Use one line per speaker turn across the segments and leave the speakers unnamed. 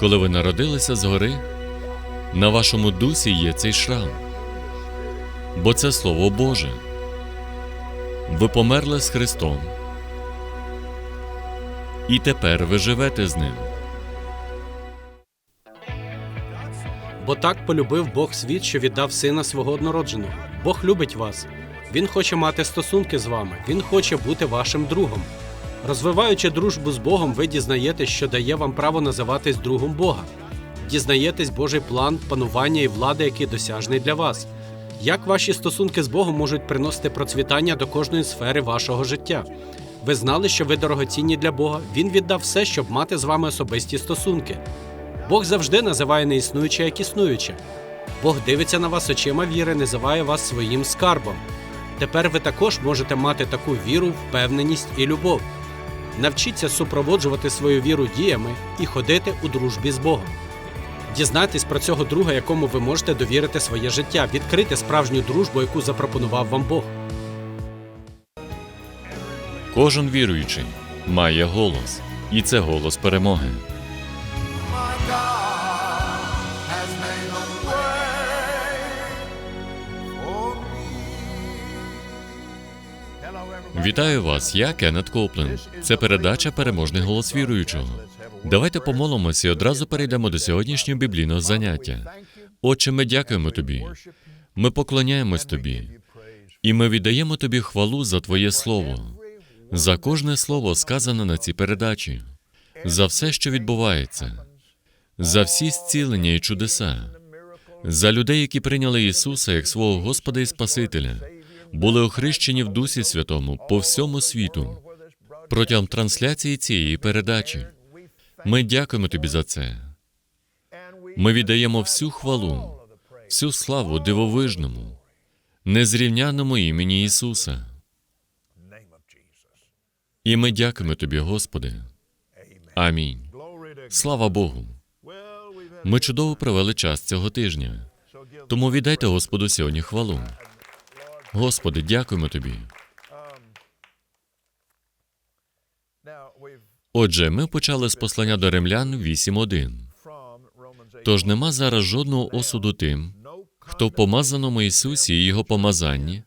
Коли ви народилися згори, на вашому дусі є цей шрам, бо це Слово Боже. Ви померли з Христом, і тепер ви живете з Ним.
Бо так полюбив Бог світ, що віддав сина свого однородженого. Бог любить вас. Він хоче мати стосунки з вами, він хоче бути вашим другом. Розвиваючи дружбу з Богом, ви дізнаєтесь, що дає вам право називатись другом Бога. Дізнаєтесь Божий план, панування і влади, який досяжний для вас. Як ваші стосунки з Богом можуть приносити процвітання до кожної сфери вашого життя? Ви знали, що ви дорогоцінні для Бога. Він віддав все, щоб мати з вами особисті стосунки. Бог завжди називає неіснуюче як існуюче. Бог дивиться на вас очима віри, називає вас своїм скарбом. Тепер ви також можете мати таку віру, впевненість і любов. Навчіться супроводжувати свою віру діями і ходити у дружбі з Богом. Дізнайтесь про цього друга, якому ви можете довірити своє життя, відкрити справжню дружбу, яку запропонував вам Бог.
Кожен віруючий має голос, і це голос перемоги. Вітаю вас, я Кеннет Коплен. Це передача Переможний голос віруючого. Давайте помолимося і одразу перейдемо до сьогоднішнього біблійного заняття. Отче, ми дякуємо тобі. Ми поклоняємось тобі, і ми віддаємо тобі хвалу за Твоє слово, за кожне слово сказане на цій передачі, за все, що відбувається, за всі зцілення і чудеса, за людей, які прийняли Ісуса як свого Господа і Спасителя, були охрещені в Дусі Святому по всьому світу протягом трансляції цієї передачі. Ми дякуємо тобі за це. Ми віддаємо всю хвалу, всю славу дивовижному, незрівняному імені Ісуса. І ми дякуємо тобі, Господи. Амінь. Слава Богу. Ми чудово провели час цього тижня. Тому віддайте Господу сьогодні хвалу. Господи, дякуємо тобі. Отже, ми почали з послання до римлян 8.1.
from Romans 8.
Тож нема зараз жодного осуду тим, хто в помазаному Ісусі і Його помазанні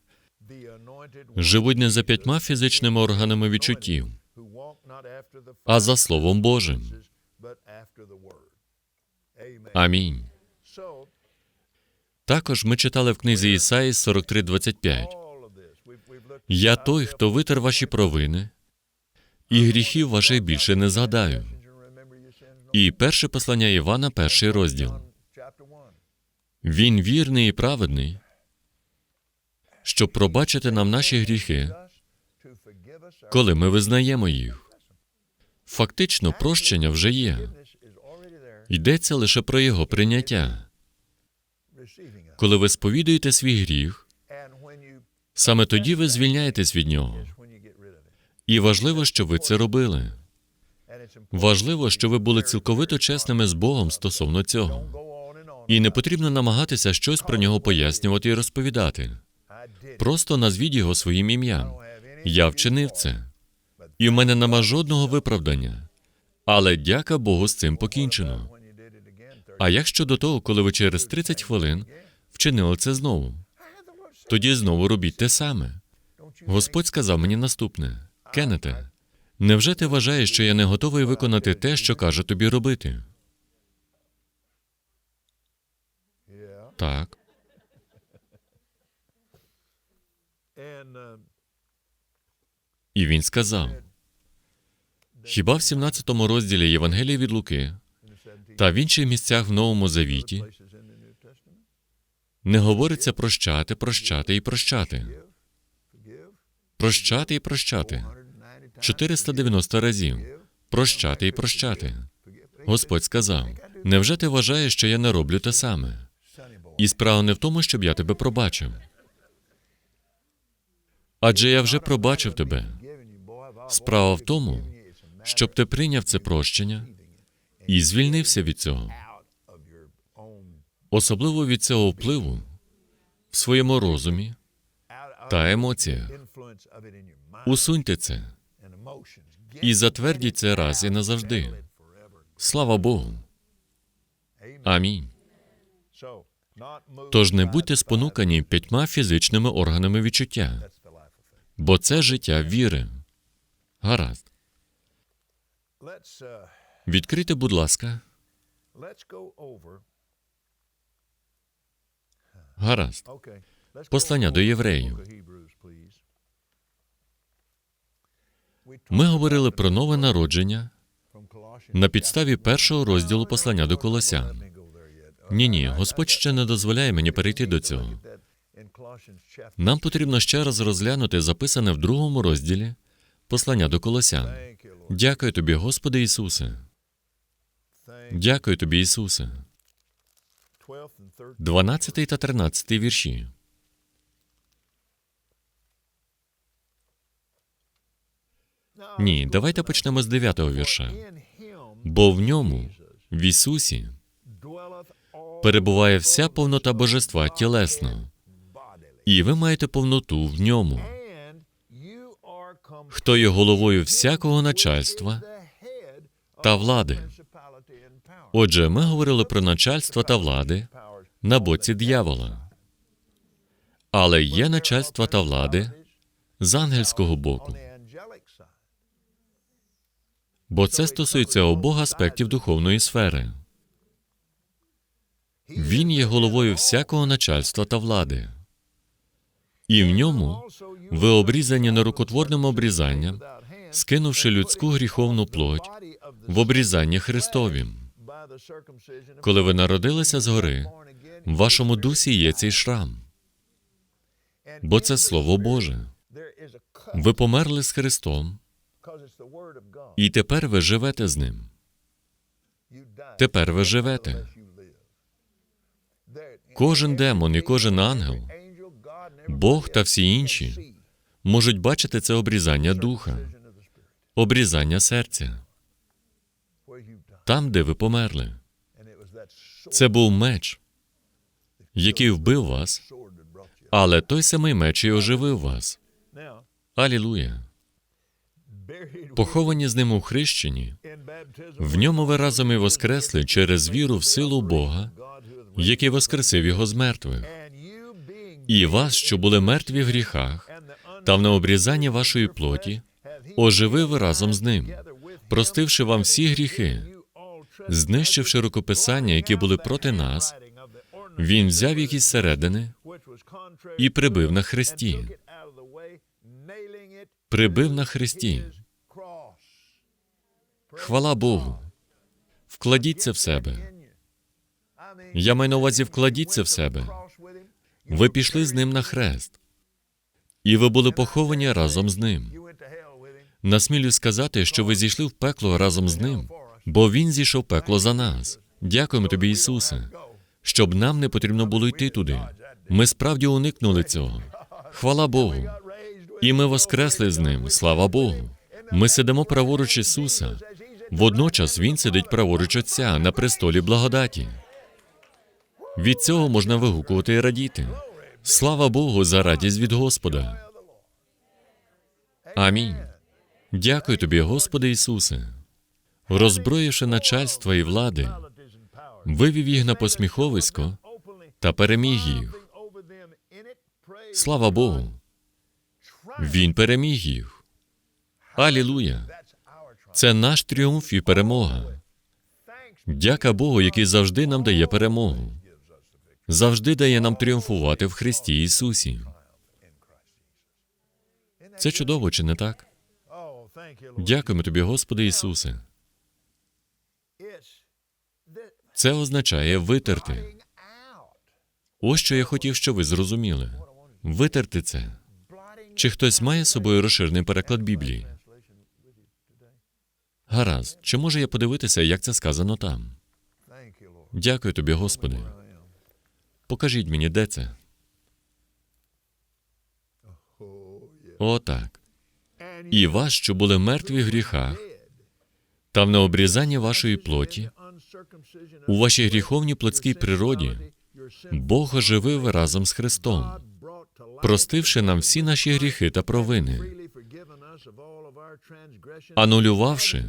живуть не за п'ятьма фізичними органами відчуттів, а за Словом Божим. Амінь. Також ми читали в книзі Ісаї 43.25.
all of this, we've, we've looked
Я той, хто витер ваші провини, і гріхів ваших більше не згадаю. І перше послання Івана, перший розділ. Він вірний і праведний, щоб пробачити нам наші гріхи, коли ми визнаємо їх. Фактично, прощення вже є. Йдеться лише про його прийняття. Коли ви сповідуєте свій гріх, саме тоді ви звільняєтесь від нього. І важливо, що ви це робили. Важливо, що ви були цілковито чесними з Богом стосовно цього. І не потрібно намагатися щось про нього пояснювати і розповідати. Просто назвіть його своїм ім'ям. Я вчинив це. І в мене нема жодного виправдання. Але дяка Богу з цим покінчено. А як щодо того, коли ви через 30 хвилин вчинили це знову? Тоді знову робіть те саме. Господь сказав мені наступне: Кеннете, невже ти вважаєш, що я не готовий виконати те, що каже тобі робити? Так. І він сказав: Хіба в 17 розділі Євангелія від Луки
in the 17
та в інших місцях в Новому Завіті не говориться прощати, прощати і прощати, прощати і прощати
190 times.
490 разів, прощати і прощати. Господь сказав: Невже ти вважаєш, що я не роблю те саме? І справа не в тому, щоб я тебе пробачив. Адже я вже пробачив тебе. Справа в тому, щоб ти прийняв це прощення і звільнився від цього, особливо від цього впливу в своєму розумі та емоціях. Усуньте це і затвердіть це раз і назавжди. Слава Богу. Амінь. Тож не будьте спонукані п'ятьма фізичними органами відчуття, бо це життя віри. Гаразд.
Uh,
будь ласка. Гаразд. Послання до євреїв. Ми говорили про нове народження на підставі першого розділу послання до Колосян. Ні, ні, Господь ще не дозволяє мені перейти до цього. Нам потрібно ще раз розглянути записане в другому розділі послання до Колосян. Дякую тобі, Господи Ісусе. Дякую тобі, Ісусе.
12th and 13th.
12 та 13 вірші. Ні, давайте почнемо з 9 вірша. Бо в ньому, в Ісусі, перебуває вся повнота божества тілесно, і ви маєте повноту в ньому. Хто є головою всякого начальства та влади. Отже, ми говорили про начальство та влади на боці д'явола. Але є начальства та влади з ангельського боку, бо це стосується обох аспектів духовної сфери. Він є головою всякого начальства та влади. І в ньому ви обрізані нерукотворним обрізанням, скинувши людську гріховну плоть в обрізанні Христовім. Коли ви народилися згори, в вашому дусі є цей шрам, бо це Слово Боже. Ви померли з Христом, і тепер ви живете з ним. Тепер ви живете. Кожен демон і кожен ангел, Бог та всі інші можуть бачити це обрізання духа, обрізання серця. Там, де ви померли. Це був меч, який вбив вас, але той самий меч і оживив вас. Алілуя! Поховані з ним у хрещенні, в ньому ви разом і воскресли через віру в силу Бога, який воскресив його з мертвих. І вас, що були мертві в гріхах, та в необрізанні вашої плоті, оживив разом з ним, простивши вам всі гріхи, знищивши рукописання, які були проти нас, він взяв їх із середини і прибив на хресті. Прибив на хресті. Хвала Богу. Вкладіть це в себе. Я маю на увазі, вкладіть це в себе. Ви пішли з ним на хрест, і ви були поховані разом з ним. Насмілю сказати, що ви зійшли в пекло разом з ним, бо він зійшов пекло за нас. Дякуємо тобі, Ісусе, щоб нам не потрібно було йти туди. Ми справді уникнули цього. Хвала Богу. І ми воскресли з ним. Слава Богу. Ми сидимо праворуч Ісуса. Водночас Він сидить праворуч Отця на престолі благодаті. Від цього можна вигукувати і радіти. Слава Богу за радість від Господа. Амінь. Дякую тобі, Господи Ісусе. Роззброївши начальства і влади, вивів їх на посміховисько та переміг їх. Слава Богу. Він переміг їх. Алілуя! Це наш тріумф і перемога. Дяка Богу, який завжди нам дає перемогу. Завжди дає нам тріумфувати в Христі Ісусі. Це чудово, чи не так? Дякуємо тобі, Господи Ісусе. Це означає витерти. Ось що я хотів, щоб ви зрозуміли. Витерти це. Чи хтось має з собою розширений переклад Біблії? Гаразд. Чи можу я подивитися, як це сказано там? Дякую тобі, Господи. Покажіть мені, де це.
Oh, yeah.
О, так. І вас, що були мертві в гріхах, та в необрізанні вашої плоті, у вашій гріховній плотській природі. Бог оживив разом з Христом, простивши нам всі наші гріхи та провини, анулювавши.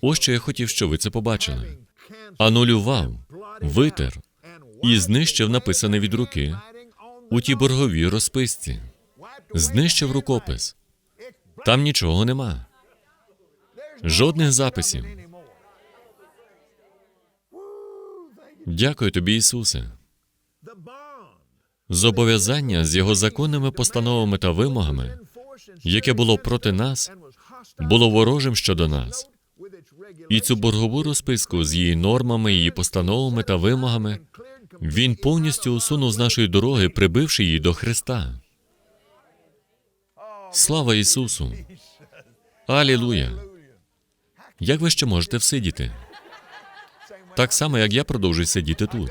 Ось що я хотів, щоб ви це побачили. Анулював, витер і знищив написане від руки у тій борговій розписці. Знищив рукопис. Там нічого нема. Жодних записів. Дякую тобі, Ісусе. Зобов'язання з його законними постановами та вимогами, яке було проти нас, було ворожим щодо нас. І цю боргову розписку з її нормами, її постановами та вимогами він повністю усунув з нашої дороги, прибивши її до Христа. Слава Ісусу! Алілуя! Як ви ще можете всидіти? Так само, як я продовжую сидіти тут.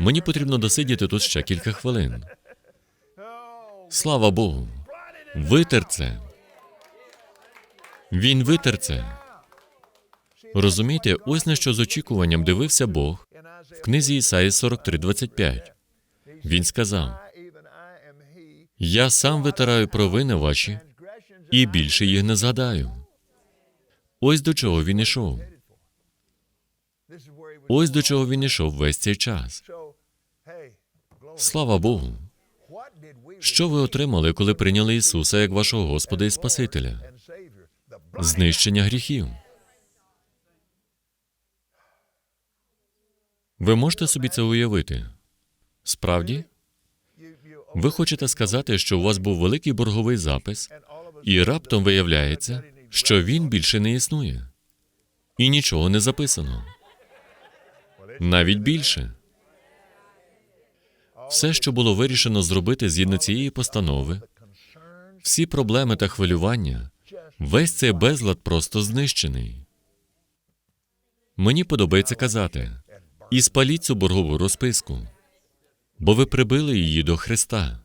Мені потрібно досидіти тут ще кілька хвилин. Слава Богу! Витер це. Він витер це. Розумієте, ось на що з очікуванням дивився Бог в книзі Ісаї 43:25. Він сказав: Я сам витираю провини ваші і більше їх не згадаю. Ось до чого він ішов. Ось до чого він ішов весь цей час. Слава Богу! Що ви отримали, коли прийняли Ісуса як вашого Господа і Спасителя? Знищення гріхів. Ви можете собі це уявити? Справді? Ви хочете сказати, що у вас був великий борговий запис, і раптом виявляється, що він більше не існує, і нічого не записано. Навіть більше. Все, що було вирішено зробити згідно цієї постанови, всі проблеми та хвилювання, весь цей безлад просто знищений. Мені подобається казати: і спаліть цю боргову розписку, бо ви прибили її до Христа.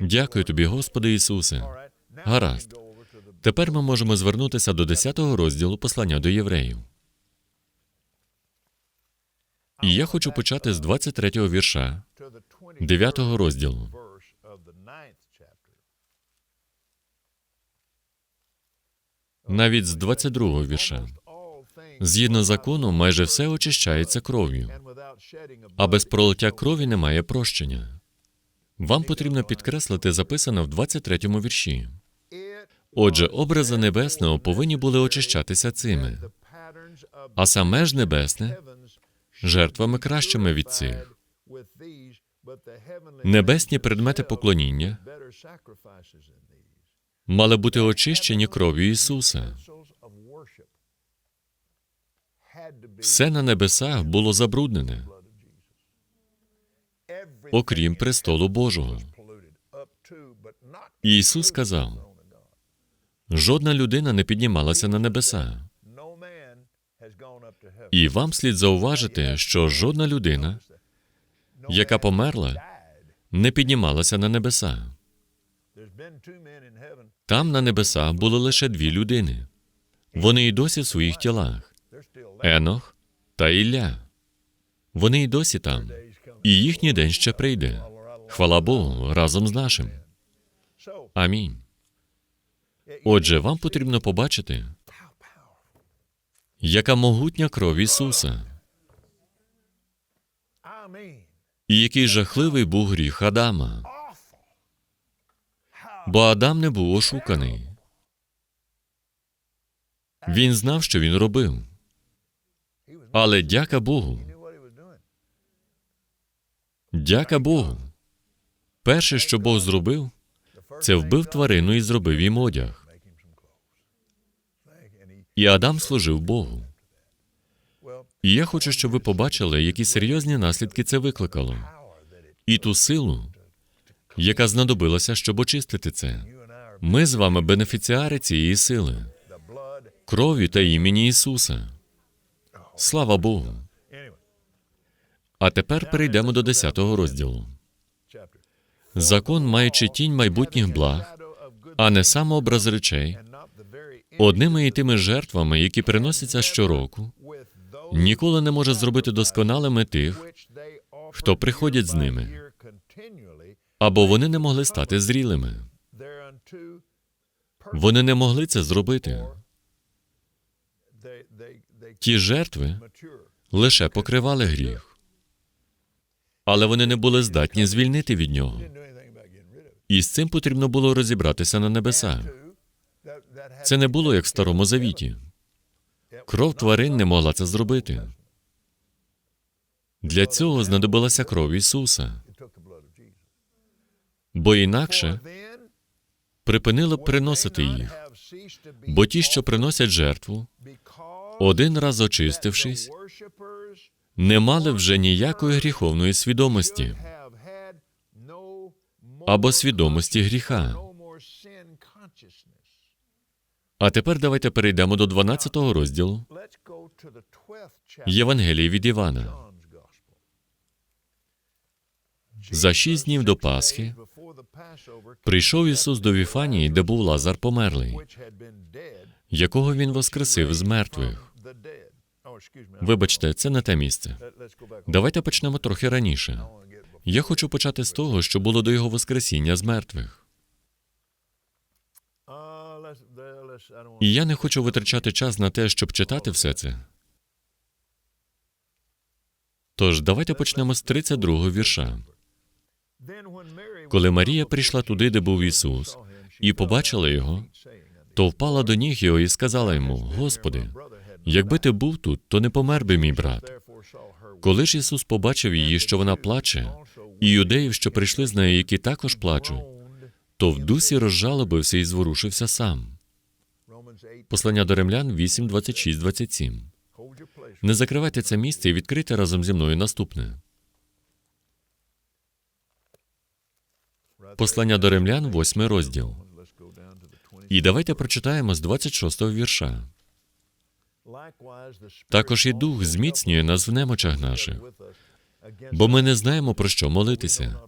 Дякую тобі, Господи Ісусе. Гаразд. Тепер ми можемо звернутися до 10 розділу послання до євреїв. І я хочу почати з 23 вірша 9 розділу. Навіть з 22 вірша. Згідно закону, майже все очищається кров'ю, а без пролиття крові немає прощення. Вам потрібно підкреслити записане в 23 вірші. Отже, образи небесного повинні були очищатися цими, а саме ж небесне жертвами кращими від цих. Небесні предмети поклоніння мали бути очищені кров'ю Ісуса. Все на небесах було забруднене, окрім престолу Божого. Ісус сказав: жодна людина не піднімалася на небеса. І вам слід зауважити, що жодна людина, яка померла, не піднімалася на небеса. Там на небесах було лише дві людини. Вони й досі в своїх тілах Енох та Ілля. Вони й досі там, і їхній день ще прийде. Хвала Богу, разом з нашим. Амінь. Отже, вам потрібно побачити, яка могутня кров Ісуса, і який жахливий був гріх Адама. Бо Адам не був ошуканий. Він знав, що він робив. Але дяка Богу. Дяка Богу. Перше, що Бог зробив, це вбив тварину і зробив їм одяг. І Адам служив Богу. І я хочу, щоб ви побачили, які серйозні наслідки це викликало, і ту силу, яка знадобилася, щоб очистити це. Ми з вами бенефіціари цієї сили, крові та імені Ісуса. Слава Богу. А тепер перейдемо до 10 розділу. Закон, маючи тінь майбутніх благ, а не самообраз речей, одними і тими жертвами, які приносяться щороку, ніколи не може зробити досконалими тих, хто приходять з ними, або вони не могли стати зрілими. Вони не могли це зробити. Ті жертви лише покривали гріх, але вони не були здатні звільнити від нього. І з цим потрібно було розібратися на небесах. Це не було як в старому завіті. Кров тварин не могла це зробити. Для цього знадобилася кров Ісуса, бо інакше припинили б приносити їх. Бо ті, що приносять жертву, один раз очистившись, не мали вже ніякої гріховної свідомості або свідомості гріха. А тепер давайте перейдемо до 12 розділу
Let's go to the 12th chapter
Євангелії від Івана. За шість днів до Пасхи прийшов Ісус до Віфанії, де був Лазар померлий, якого він воскресив з мертвих.
Oh.
Вибачте, це не те місце. Давайте почнемо трохи раніше. Я хочу почати з того, що було до його воскресіння з мертвих. І я не хочу витрачати час на те, щоб читати все це. Тож давайте почнемо з 32 вірша.
Then when Mary
Коли Марія прийшла туди, де був Ісус, і побачила його, то впала до ніг його і сказала йому: Господи, якби ти був тут, то не помер би мій брат. Коли ж Ісус побачив її, що вона плаче, і юдеїв, що прийшли з нею, які також плачуть, то в дусі розжалобився і зворушився сам. Послання до римлян 8, 26, 27. Не закривайте це місце і відкрийте разом зі мною наступне. Послання до римлян, 8 розділ. І давайте прочитаємо з 26 вірша. Також і Дух зміцнює нас в немочах наших, бо ми не знаємо, про що молитися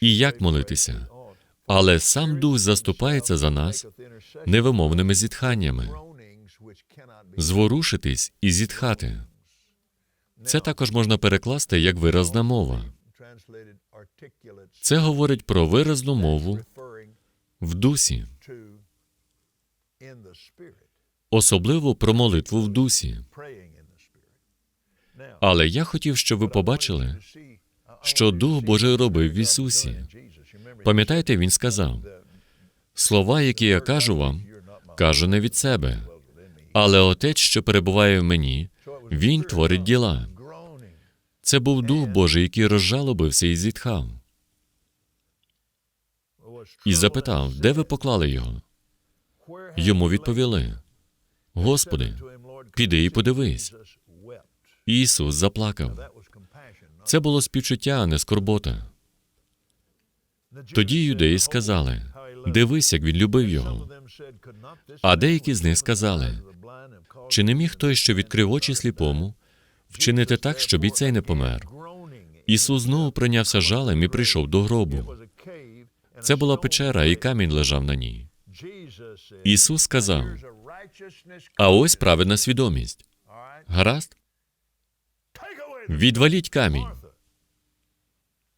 і як молитися. Але сам Дух заступається за нас невимовними зітханнями, зворушитись і зітхати. Це також можна перекласти як виразна мова. Це говорить про виразну мову в дусі, особливо про молитву в дусі. Але я хотів, щоб ви побачили, що Дух Божий робив в Ісусі. Пам'ятаєте, Він сказав: слова, які я кажу вам, кажу не від себе, але Отець, що перебуває в мені, Він творить діла. Це був Дух Божий, який розжалобився і зітхав, і запитав, де ви поклали його? Йому відповіли: Господи, піди і подивись. Ісус заплакав. Це було співчуття, а не скорбота. Тоді юдеї сказали: Дивись, як він любив його. А деякі з них сказали: Чи не міг той, що відкрив очі сліпому, вчинити так, щоб і цей не помер? Ісус знову прийнявся жалем і прийшов до гробу. Це була печера, і камінь лежав на ній. Ісус сказав: А ось праведна свідомість. Гаразд? Відваліть камінь.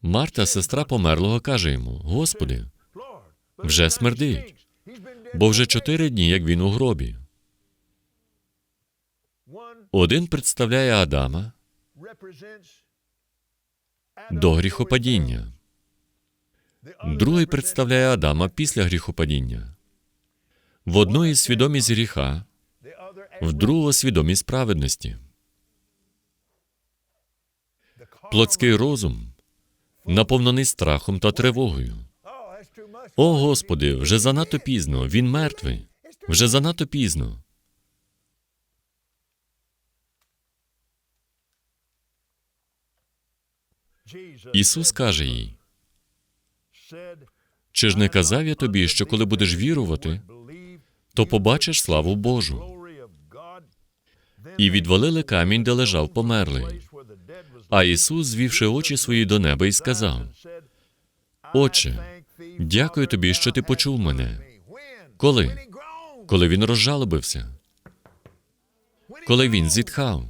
Марта, сестра померлого, каже йому: Господи, вже смердить, бо вже чотири дні, як він у гробі. Один представляє Адама до гріхопадіння, другий представляє Адама після гріхопадіння. В одної свідомість гріха, в другого свідомість праведності. Плотський розум наповнений страхом та тривогою. О Господи, вже занадто пізно, він мертвий. Вже занадто пізно. Ісус каже їй: Чи ж не казав я тобі, що коли будеш вірувати, то побачиш славу Божу? І відвалили камінь, де лежав померлий. А Ісус, звівши очі свої до неба, і сказав: Отче, дякую тобі, що ти почув мене. Коли? Коли він розжалобився, коли він зітхав.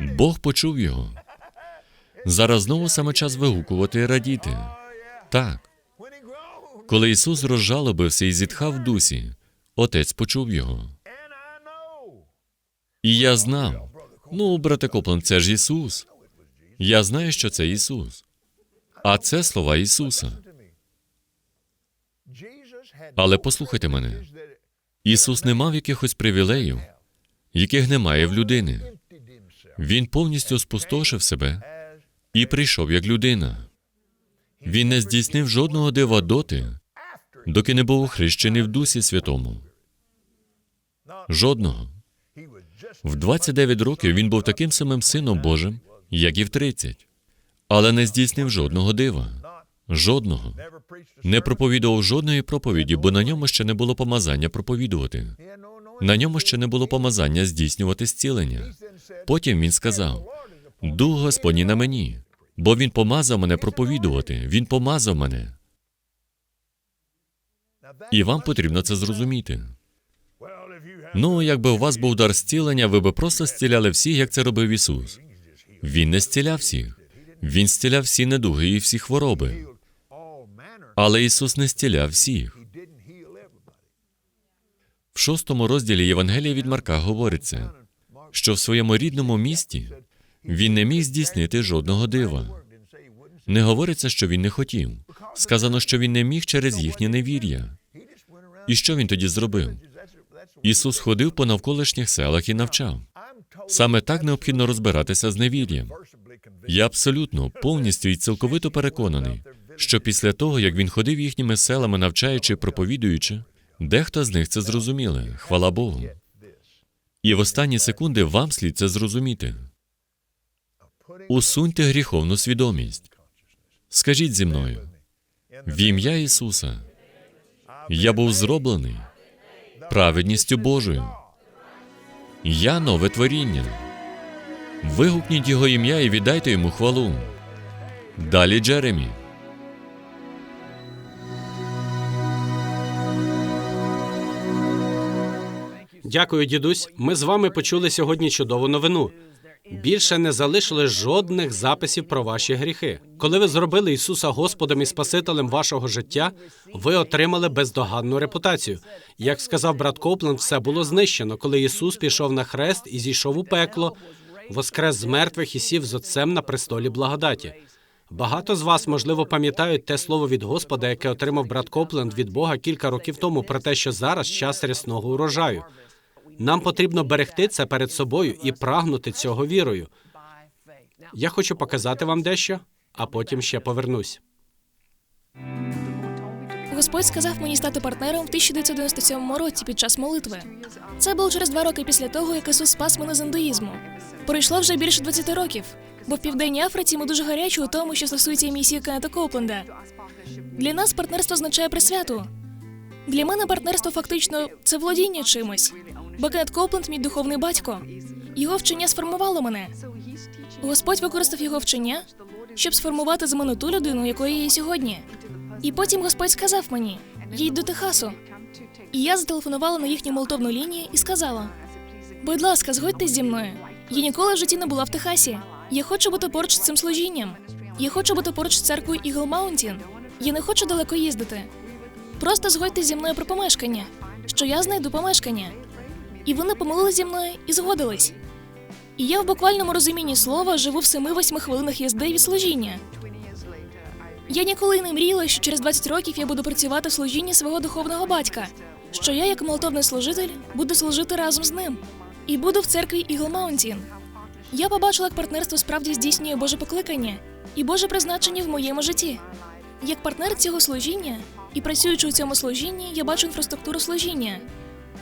Бог почув його. Зараз знову саме час вигукувати і радіти. Так, коли Ісус розжалобився і зітхав в дусі, Отець почув його. І я знав. Ну, брате Копланд, це ж Ісус. Я знаю, що це Ісус. А це слова Ісуса. Але послухайте мене. Ісус не мав якихось привілеїв, яких немає в людини. Він повністю спустошив себе і прийшов як людина. Він не здійснив жодного дива доти, доки не був охрещений в Дусі Святому. Жодного. В 29 років він був таким самим сином Божим, як і в 30. Але не здійснив жодного дива. Жодного. Не проповідував жодної проповіді, бо на ньому ще не було помазання проповідувати. На ньому ще не було помазання здійснювати зцілення. Потім він сказав: Дух Господній на мені, бо він помазав мене проповідувати. Він помазав мене. І вам потрібно це зрозуміти. Ну, якби у вас був дар зцілення, ви би просто зціляли всіх, як це робив Ісус. Він не зціляв всіх. Він зціляв всі недуги і всі хвороби. Але Ісус не зціляв всіх. В шостому розділі Євангелія від Марка говориться, що в своєму рідному місті він не міг здійснити жодного дива. Не говориться, що він не хотів. Сказано, що він не міг через їхнє невір'я. І що він тоді зробив? Ісус ходив по навколишніх селах і навчав. Саме так необхідно розбиратися з невір'ям. Я абсолютно, повністю і цілковито переконаний, що після того, як він ходив їхніми селами, навчаючи, проповідуючи, дехто з них це зрозуміли, хвала Богу. І в останні секунди вам слід це зрозуміти. Усуньте гріховну свідомість. Скажіть зі мною, в ім'я Ісуса я був зроблений праведністю Божою. Я нове творіння. Вигукніть його ім'я і віддайте йому хвалу. Далі Джеремі.
Дякую, дідусь. Ми з вами почули сьогодні чудову новину. Більше не залишили жодних записів про ваші гріхи. Коли ви зробили Ісуса Господом і Спасителем вашого життя, ви отримали бездоганну репутацію. Як сказав брат Копленд, все було знищено, коли Ісус пішов на хрест і зійшов у пекло, воскрес з мертвих і сів з Отцем на престолі благодаті. Багато з вас, можливо, пам'ятають те слово від Господа, яке отримав брат Копленд від Бога кілька років тому, про те, що зараз час рясного урожаю. Нам потрібно берегти це перед собою і прагнути цього вірою. Я хочу показати вам дещо, а потім ще повернусь.
Господь сказав мені стати партнером в 1997 році під час молитви. Це було через два роки після того, як Ісус спас мене з індуїзму. Пройшло вже більше 20 років, бо в Південній Африці ми дуже гарячі у тому, що стосується місії Кеннета Копленда. Для нас партнерство означає присвяту. Для мене партнерство фактично це володіння чимось. Бо Копленд мій духовний батько. Його вчення сформувало мене. Господь використав його вчення, щоб сформувати з мене ту людину, якою є сьогодні. І потім Господь сказав мені: їдь до Техасу. І я зателефонувала на їхню молотовну лінію і сказала: будь ласка, згодьтесь зі мною. Я ніколи в житті не була в Техасі. Я хочу бути поруч з цим служінням. Я хочу бути поруч з церквою Eagle Mountain. Я не хочу далеко їздити. Просто згодьтесь зі мною про помешкання, що я знайду помешкання. І вони помолились зі мною і згодились. І я в буквальному розумінні слова живу в 7-8 хвилинах їзди від служіння. Я ніколи не мріяла, що через 20 років я буду працювати в служінні свого духовного батька, що я, як молотовний служитель, буду служити разом з ним і буду в церкві Eagle Mountain. Я побачила, як партнерство справді здійснює Боже покликання і Боже призначення в моєму житті. Як партнер цього служіння і працюючи у цьому служінні, я бачу інфраструктуру служіння.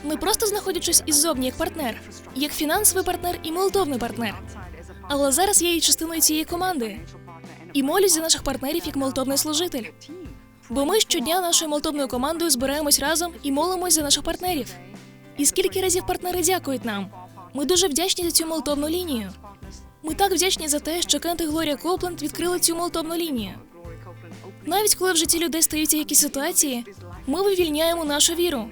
Не просто знаходячись іззовні як партнер, як фінансовий партнер і молитовний партнер. Але зараз я є частиною цієї команди і молюсь за наших партнерів як молитовний служитель. Бо ми щодня нашою молитовною командою збираємось разом і молимось за наших партнерів. І скільки разів партнери дякують нам. Ми дуже вдячні за цю молитовну лінію. Ми так вдячні за те, що Кент і Глорія Копленд відкрили цю молитовну лінію. Навіть коли в житті людей стаються якісь ситуації, ми вивільняємо нашу віру.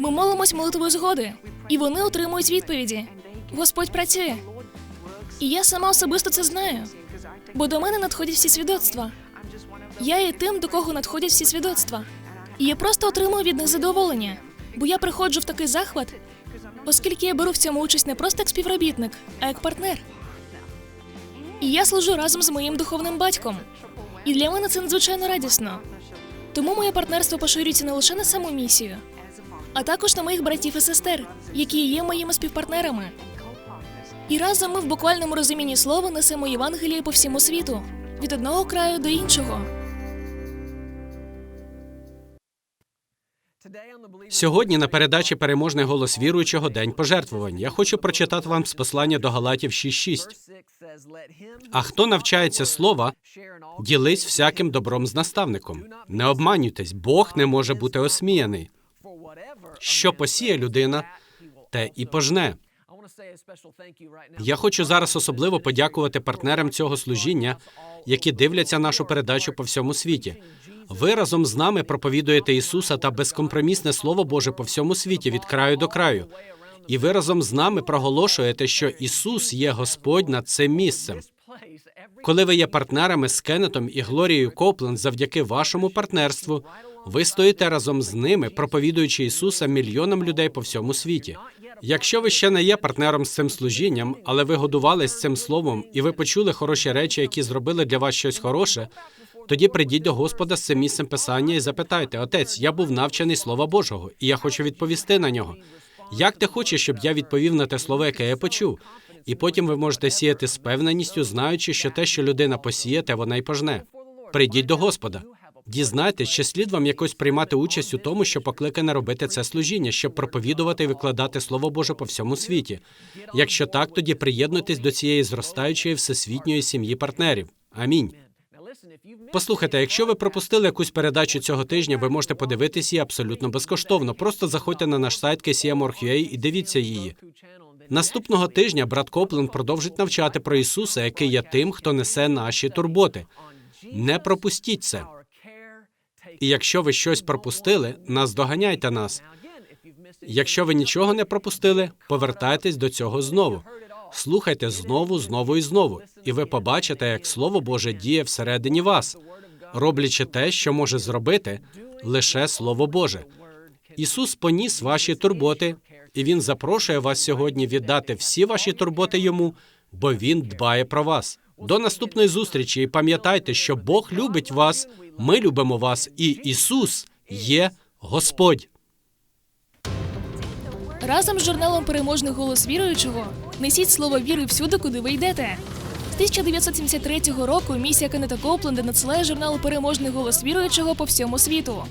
Ми молимось молитвою згоди, і вони отримують відповіді. Господь працює. І я сама особисто це знаю, бо до мене надходять всі свідоцтва. Я є тим, до кого надходять всі свідоцтва. І я просто отримую від них задоволення, бо я приходжу в такий захват, оскільки я беру в цьому участь не просто як співробітник, а як партнер. І я служу разом з моїм духовним батьком. І для мене це надзвичайно радісно. Тому моє партнерство поширюється не лише на саму місію, а також на моїх братів і сестер, які є моїми співпартнерами. І разом ми в буквальному розумінні слова несемо Євангеліє по всьому світу від одного краю до іншого.
Сьогодні на передачі переможний голос віруючого День пожертвувань. Я хочу прочитати вам з послання до Галатів 6.6. А хто навчається слова, ділись всяким добром з наставником. Не обманюйтесь, Бог не може бути осміяний. Що посіє людина, те і пожне. Я хочу зараз особливо подякувати партнерам цього служіння, які дивляться нашу передачу по всьому світі. Ви разом з нами проповідуєте Ісуса та безкомпромісне Слово Боже по всьому світі від краю до краю. І ви разом з нами проголошуєте, що Ісус є Господь над цим місцем. Коли ви є партнерами з Кеннетом і Глорією Копленд, завдяки вашому партнерству, ви стоїте разом з ними, проповідуючи Ісуса мільйонам людей по всьому світі. Якщо ви ще не є партнером з цим служінням, але ви годувались цим словом і ви почули хороші речі, які зробили для вас щось хороше, тоді прийдіть до Господа з цим місцем писання і запитайте: Отець, я був навчений Слова Божого, і я хочу відповісти на нього. Як ти хочеш, щоб я відповів на те слово, яке я почув? І потім ви можете сіяти з певненістю, знаючи, що те, що людина посіє, те вона й пожне. Прийдіть до Господа. Дізнайтесь, чи слід вам якось приймати участь у тому, що покликане робити це служіння, щоб проповідувати і викладати Слово Боже по всьому світі. Якщо так, тоді приєднуйтесь до цієї зростаючої всесвітньої сім'ї партнерів. Амінь. Послухайте, якщо ви пропустили якусь передачу цього тижня, ви можете подивитись її абсолютно безкоштовно. Просто заходьте на наш сайт KCM.org.ua і дивіться її. Наступного тижня брат Копленд продовжить навчати про Ісуса, який є тим, хто несе наші турботи. Не пропустіть це. І якщо ви щось пропустили, наздоганяйте нас. Якщо ви нічого не пропустили, повертайтесь до цього знову. Слухайте знову, знову і знову, і ви побачите, як Слово Боже діє всередині вас, роблячи те, що може зробити лише Слово Боже. Ісус поніс ваші турботи, і Він запрошує вас сьогодні віддати всі ваші турботи йому, бо Він дбає про вас. До наступної зустрічі і пам'ятайте, що Бог любить вас, ми любимо вас, і Ісус є Господь.
Разом з журналом Переможний голос віруючого несіть слово віри всюди, куди ви йдете. З 1973 року місія Кеннета Копленда надсилає журнал Переможний голос віруючого по всьому світу.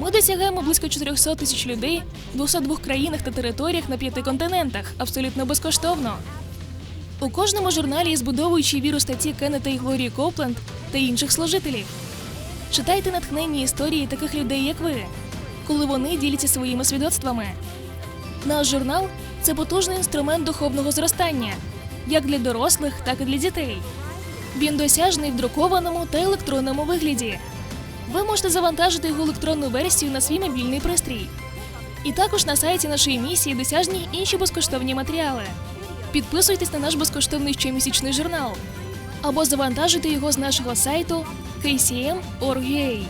Ми досягаємо близько 400 тисяч людей в 202 країнах та територіях на п'яти континентах абсолютно безкоштовно. У кожному журналі є збудовуючі віру статті Кеннета і Глорії Копленд та інших служителів. Читайте натхненні історії таких людей, як ви, коли вони діляться своїми свідоцтвами. Наш журнал це потужний інструмент духовного зростання, як для дорослих, так і для дітей. Він досяжний в друкованому та електронному вигляді. Ви можете завантажити його електронну версію на свій мобільний пристрій. І також на сайті нашої місії досяжні інші безкоштовні матеріали. Підписуйтесь на наш безкоштовний щомісячний журнал або завантажуйте його з нашого сайту kcm.org.ua.